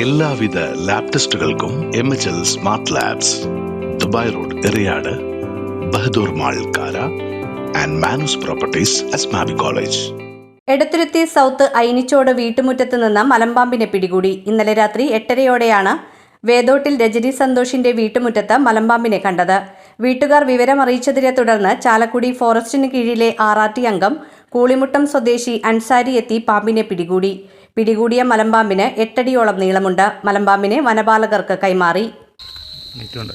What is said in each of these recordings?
എല്ലാവിധ lab ടെസ്റ്റുകൾക്കും M H L smart labs Dubai road Eriyad Bahadur mall Kara and Manoos properties Asmabi college Edathuruthi south Ainichode വീട്ടുമുറ്റത്ത് നിന്ന് മലമ്പാമ്പിനെ പിടികൂടി. ഇന്നലെ രാത്രി എട്ടരയോടെയാണ് വേദോട്ടിൽ രജനി സന്തോഷിന്റെ വീട്ടുമുറ്റത്ത് മലമ്പാമ്പിനെ കണ്ടത്. വീട്ടുകാർ വിവരമറിയിച്ചതിനെ തുടർന്ന് ചാലക്കുടി ഫോറസ്റ്റിന് കീഴിലെ ആർ അംഗം കൂളിമുട്ടം സ്വദേശി അൻസാരി എത്തി പാമ്പിനെ പിടികൂടി. പിടികൂടിയ മലമ്പാമ്പിന് എട്ടടിയോളം നീളമുണ്ട്. മലമ്പാമ്പിനെ വനപാലകർക്ക് കൈമാറി. നെറ്റുണ്ട്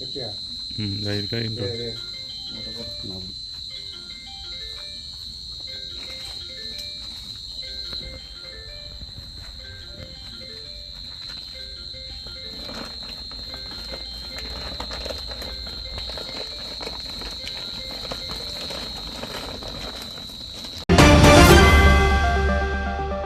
ഉള്ളിട്ട് ധൈര്യമായിട്ടുണ്ടോ